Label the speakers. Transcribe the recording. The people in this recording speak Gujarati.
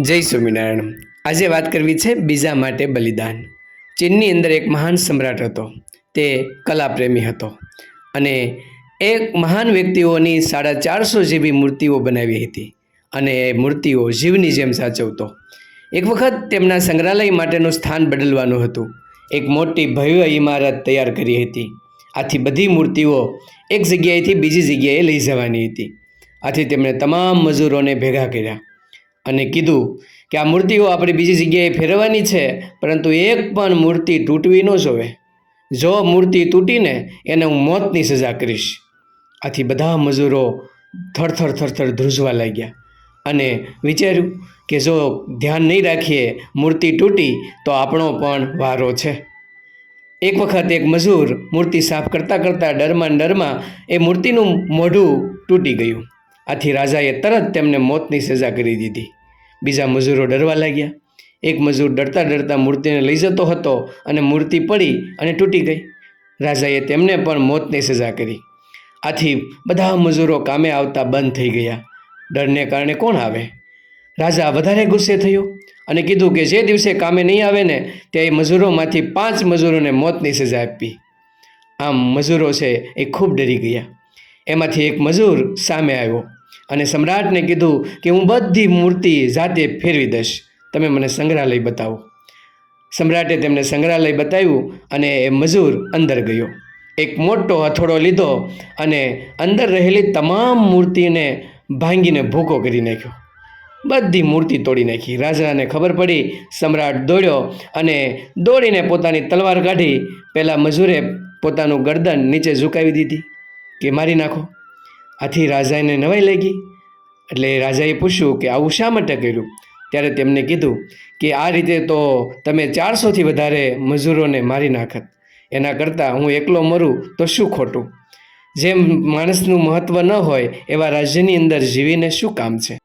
Speaker 1: જય સ્વામિનારાયણ. આજે વાત કરવી છે બીજા માટે બલિદાન. ચીનની અંદર એક મહાન સમ્રાટ હતો. તે કલાપ્રેમી હતો. અને એક મહાન વ્યક્તિઓની સાડા ચારસો જેવી મૂર્તિઓ બનાવી હતી. અને એ મૂર્તિઓ જીવની જેમ સાચવતો. એક વખત તેમના સંગ્રહાલય માટેનું સ્થાન બદલવાનું હતું. એક મોટી ભવ્ય ઇમારત તૈયાર કરી હતી. આથી બધી મૂર્તિઓ એક જગ્યાએથી બીજી જગ્યાએ લઈ જવાની હતી. આથી તેમણે તમામ મજૂરોને ભેગા કર્યા. અને કીધું કે આ મૂર્તિઓ આપણે બીજી જગ્યાએ ફેરવવાની છે, પરંતુ એક પણ મૂર્તિ તૂટવી ન જોવે. જો મૂર્તિ તૂટીને એને હું મોતની સજા કરીશ. આથી બધા મજૂરો થરથર થરથર ધ્રુજવા લાગ્યા અને વિચાર્યું કે જો ધ્યાન નહીં રાખીએ મૂર્તિ તૂટી, તો આપણો પણ વારો છે. એક વખત એક મજૂર મૂર્તિ સાફ કરતાં કરતાં ડરમાં ડરમાં એ મૂર્તિનું મોઢું તૂટી ગયું. આથી રાજાએ તરત તેમને મોતની સજા કરી દીધી. બીજા મજૂરો ડરવા લાગ્યા. એક મજૂર ડરતા ડરતા મૂર્તિને લઈ જતો હતો અને મૂર્તિ પડી અને તૂટી ગઈ. રાજાએ તેમને પણ મોતની સજા કરી. આથી બધા મજૂરો કામે આવતા બંધ થઈ ગયા. ડરને કારણે કોણ આવે? રાજા વધારે ગુસ્સે થયો અને કીધું કે જે દિવસે કામે નહીં આવે ને તે મજૂરોમાંથી પાંચ મજૂરોને મોતની સજા આપી. આમ મજૂરો છે એ ખૂબ ડરી ગયા. એમાંથી એક મજૂર સામે આવ્યો. અને સમ્રાટને કીધું કે હું બધી મૂર્તિ જાતે ફેરવી દઈશ. તમે મને સંગ્રહાલય બતાવો. સમ્રાટે તેમને સંગ્રહાલય બતાવ્યું અને એ મજૂર અંદર ગયો. એક મોટો હથોડો લીધો અને અંદર રહેલી તમામ મૂર્તિને ભાંગીને ભૂકો કરી નાખ્યો. બધી મૂર્તિ તોડી નાખી. રાજાને ખબર પડી, સમ્રાટ દોડ્યો અને દોડીને પોતાની તલવાર કાઢી. પહેલાં મજૂરે પોતાનું ગરદન નીચે ઝુકાવી દીધી કે મારી નાખો. આથી રાજાને નવાઈ લાગી. એટલે રાજાએ પૂછ્યું કે આવું શા માટે કર્યું? ત્યારે તેમને કીધું કે આ રીતે તો તમે ચારસોથી વધારે મજૂરોને મારી નાખત. એના કરતાં હું એકલો મરું તો શું ખોટું? જેમ માણસનું મહત્ત્વ ન હોય એવા રાજ્યની અંદર જીવીને શું કામ છે?